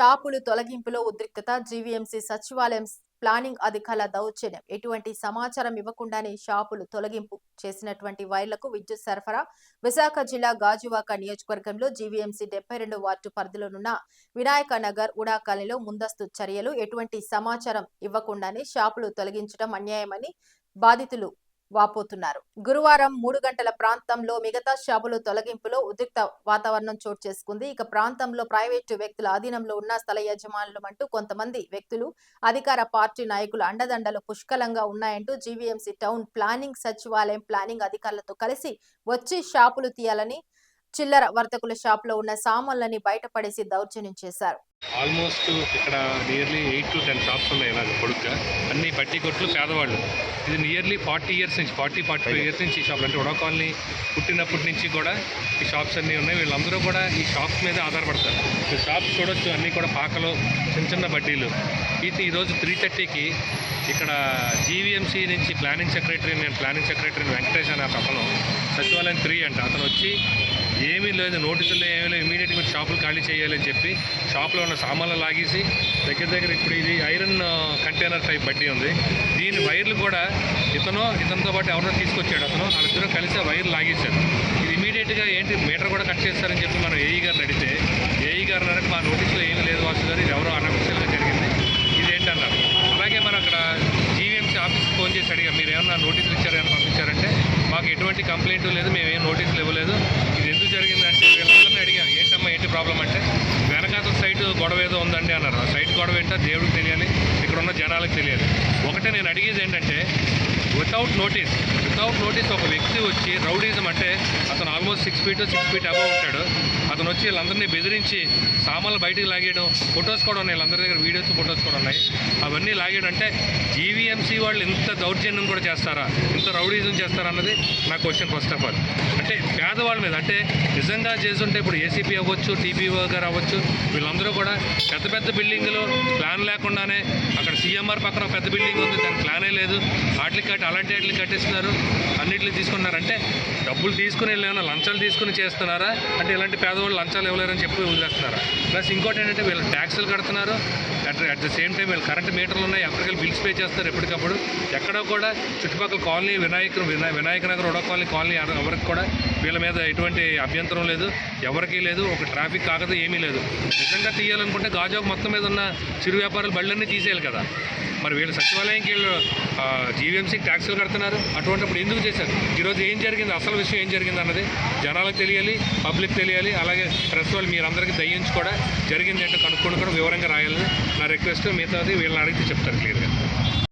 షాపులు తొలగింపులో ఉద్రిక్తత జీవీఎంసీ సచివాలయం ప్లానింగ్ అధికారుల దౌర్జన్యం. ఎటువంటి సమాచారం ఇవ్వకుండానే షాపులు తొలగింపు చేసినటువంటి వైర్లకు విద్యుత్ సరఫరా. విశాఖ జిల్లా గాజువాక నియోజకవర్గంలో జీవీఎంసీ డెబ్బై రెండు వార్డు పరిధిలోనున్న వినాయక నగర్ ఉడా కాలనీలో ముందస్తు చర్యలు. ఎటువంటి సమాచారం ఇవ్వకుండానే షాపులు తొలగించడం అన్యాయమని బాధితులు వాపోతున్నారు. గురువారం మూడు గంటల ప్రాంతంలో మిగతా షాపులు తొలగింపులో ఉద్రిక్త వాతావరణం చోటు చేసుకుంది. ఇక ప్రాంతంలో ప్రైవేటు వ్యక్తుల అధీనంలో ఉన్న స్థల యజమానులు అంటూ కొంతమంది వ్యక్తులు అధికార పార్టీ నాయకులు అండదండలు పుష్కలంగా ఉన్నాయంటూ జీవీఎంసీ టౌన్ ప్లానింగ్ సచివాలయం ప్లానింగ్ అధికారులతో కలిసి వచ్చి షాపులు తీయాలని చిల్లర వర్తకుల షాపులో ఉన్న సామాన్లని బయటపడేసి దౌర్జన్యం చేశారు. ఆల్మోస్ట్ ఇక్కడ nearly eight to ten shops ఉన్నాయి ఇలాగ పొడుగ్గా అన్ని బట్టి కొట్లు పేదవాళ్ళు. ఇది నియర్లీ ఫార్టీ ఇయర్స్ నుంచి ఫార్టీ ఫార్టీ ఫైవ్ ఇయర్స్ నుంచి ఈ షాపులు అంటే ఉడా కాలనీ పుట్టినప్పటి నుంచి కూడా ఈ షాప్స్ అన్నీ ఉన్నాయి. వీళ్ళందరూ కూడా ఈ షాప్స్ మీద ఆధారపడతారు. ఈ షాప్స్ చూడొచ్చు అన్నీ కూడా పాకలు చిన్న చిన్న బడ్డీలు. ఇది ఈరోజు త్రీ థర్టీకి ఇక్కడ జీవీఎంసీ నుంచి ప్లానింగ్ సెక్రటరీ నేను ప్లానింగ్ సెక్రటరీ వెంకటేష్ అనే అతను సచివాలయం త్రీ అంట. అతను వచ్చి ఏమీ లేదు నోటీసులు ఏమీ లేదు ఇమీడియట్గా షాపులు ఖాళీ చేయాలని చెప్పి షాప్లో ఉన్న సామాన్లు లాగేసి దగ్గర దగ్గర ఇప్పుడు ఇది ఐరన్ కంటైనర్ టైప్ బట్టి ఉంది. దీని వైర్లు కూడా ఇతను ఇతనితో పాటు ఎవరినో తీసుకొచ్చాడు అతను. వాళ్ళిద్దరూ కలిసి ఆ వైర్లు లాగేశారు. ఇది ఇమీడియట్గా ఏంటి మీటర్ కూడా కట్ చేస్తారని చెప్పి మనం ఏఈ గారిని అడిగితే ఏఈ గారు అన్నారు మా నోటీసులో ఏమీ లేదు వాసు గారు ఇది ఎవరో అనఫిషియల్గా జరిగింది. ఇదేంటన్నారు? అలాగే మనం అక్కడ జీవీఎంసీ ఆఫీస్కి ఫోన్ చేసి అడిగా మీరు ఏమన్నా నోటీసులు ఇచ్చారని పంపించారంటే మాకు ఎటువంటి కంప్లైంట్ లేదు మేము ఏం నోటీసులు ఇవ్వలేదు. ఇది ఎందుకు జరిగిందంటే వీళ్ళందరినీ అడిగాను ఏంటి ప్రాబ్లం అంటే వెనకాత సైట్ గొడవ ఏదో ఉందండి అన్నారు. ఆ సైట్ గొడవ ఏంటో దేవుడికి తెలియాలి ఇక్కడ ఉన్న జనాలకు తెలియాలి. ఒకటే నేను అడిగేది ఏంటంటే వితౌట్ నోటీస్ వితౌట్ నోటీస్ ఒక వ్యక్తి వచ్చి రౌడీజం అంటే అతను almost six feet six feet above ఉంటాడు. అతను వచ్చి వీళ్ళందరినీ బెదిరించి సామాన్లు బయటికి లాగేయడం ఫొటోస్ కూడా ఉన్నాయి. వీళ్ళందరి దగ్గర వీడియోస్ ఫొటోస్ కూడా ఉన్నాయి. అవన్నీ లాగేయడం అంటే జీవీఎంసీ వాళ్ళు ఇంత దౌర్జన్యం కూడా చేస్తారా? ఇంత రౌడీజం చేస్తారా అన్నది నా క్వశ్చన్ ఫస్ట్ ఆఫ్ ఆల్ అంటే పేదవాళ్ళ మీద అంటే నిజంగా చేస్తుంటే ఇప్పుడు ఏసీపీ అవ్వచ్చు టీపీఓ గారు అవ్వచ్చు వీళ్ళందరూ కూడా పెద్ద పెద్ద బిల్డింగ్లు ప్లాన్ లేకుండానే అక్కడ సీఎంఆర్ పక్కన పెద్ద బిల్డింగ్ ఉంది దానికి ప్లానే లేదు. వాటికి కట్టి అలాంటి వాటికి కట్టిస్తున్నారు. అన్నింటిని తీసుకున్నారు అంటే డబ్బులు తీసుకుని వెళ్ళినా లంచాలు తీసుకుని చేస్తున్నారా? అంటే ఇలాంటి పేదవాళ్ళు లంచాలు ఇవ్వలేరని చెప్పి వదిలేస్తున్నారా? ప్లస్ ఇంకోటి ఏంటంటే వీళ్ళు ట్యాక్సులు కడుతున్నారు. At at the same time వీళ్ళు కరెంట్ మీటర్లు ఉన్నాయి. ఎక్కడికి బిల్స్ పే చేస్తారు ఎప్పటికప్పుడు. ఎక్కడో కూడా చుట్టుపక్కల colony Vinayaka Vinayaka Nagar UDA colony colony ఎవరికి కూడా వీళ్ళ మీద ఎటువంటి అభ్యంతరం లేదు. ఎవరికీ లేదు. ఒక ట్రాఫిక్ కాగదు ఏమీ లేదు. నిజంగా తీయాలనుకుంటే గాజాకు మొత్తం మీద ఉన్న చిరు వ్యాపారాలు బళ్ళన్నీ తీసేయాలి కదా. మరి వీళ్ళు సచివాలయంకి వీళ్ళు జీవీఎంసీకి ట్యాక్సులు కడుతున్నారు. అటువంటిప్పుడు ఎందుకు చేశారు? ఈరోజు ఏం జరిగింది? అసలు విషయం ఏం జరిగింది అన్నది జనాలకు తెలియాలి పబ్లిక్ తెలియాలి అలాగే ప్రెస్ వాళ్ళు మీరందరికీ దయ్యించి కూడా జరిగింది అంటే కనుక్కొని కూడా వివరంగా రాయాలని నా రిక్వెస్ట్ మిగతాది వీళ్ళని అడిగితే చెప్తారు క్లియర్గా